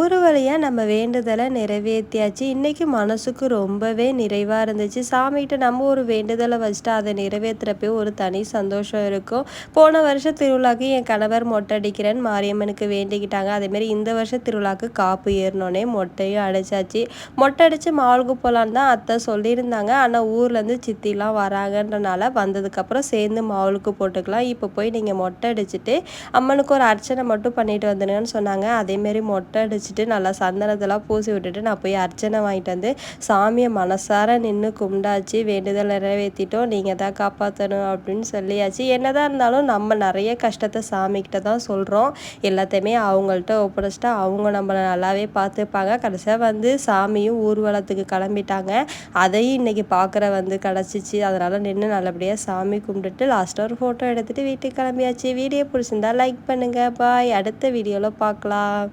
ஒரு வழியாக நம்ம வேண்டுதலை நிறைவேற்றியாச்சு இன்றைக்கி மனசுக்கு ரொம்பவே நிறைவாக இருந்துச்சு. சாமிகிட்ட நம்ம ஒரு வேண்டுதலை வச்சுட்டு அதை நிறைவேற்றுறப்பே ஒரு தனி சந்தோஷம் இருக்கும். போன வருஷம் திருவிழாக்கு என் கணவர் மொட்டை அடிக்கிறேன்னு மாரியம்மனுக்கு வேண்டிக்கிட்டாங்க. அதேமாரி இந்த வருஷம் திருவிழாக்கு காப்பு ஏறினோடனே மொட்டையும் அடைச்சாச்சு. மொட்டை அடித்து மாவுக்கு போகலான்னு தான் அத்தை சொல்லியிருந்தாங்க. ஆனால் ஊர்லேருந்து சித்திலாம் வராங்கன்றனால வந்ததுக்கப்புறம் சேர்ந்து மாவுளுக்கு போட்டுக்கலாம். இப்போ போய் நீங்கள் மொட்டை அடிச்சுட்டு அம்மனுக்கு ஒரு அர்ச்சனை மட்டும் பண்ணிட்டு வந்துடுங்கன்னு சொன்னாங்க. அதேமாரி மொட்டை அடிச்சு வச்சுட்டு நல்லா சந்தனத்தெல்லாம் பூசி விட்டுட்டு நான் போய் அர்ச்சனை வாங்கிட்டு வந்து சாமியை மனசார நின்று கும்பிடாச்சு வேண்டுதல் நிறைவேற்றிட்டோம் நீங்கள் தான் காப்பாற்றணும் அப்படின்னு சொல்லியாச்சு. என்னதான் இருந்தாலும் நம்ம நிறைய கஷ்டத்தை சாமிக்கிட்ட தான் சொல்கிறோம் எல்லாத்தையுமே அவங்கள்ட்ட ஒப்படைச்சிட்டா அவங்க நம்மளை நல்லாவே பார்த்துப்பாங்க. கடைசியாக வந்து சாமியும் ஊர்வலத்துக்கு கிளம்பிட்டாங்க. அதையும் இன்றைக்கி பார்க்குற வந்து கிடச்சிச்சு. அதனால் நின்று நல்லபடியாக சாமி கும்பிட்டுட்டு லாஸ்ட்டாக ஒரு ஃபோட்டோ எடுத்துகிட்டு வீட்டுக்கு கிளம்பியாச்சு. வீடியோ பிடிச்சிருந்தா லைக் பண்ணுங்கள் பாய் அடுத்த வீடியோவில் பார்க்கலாம்.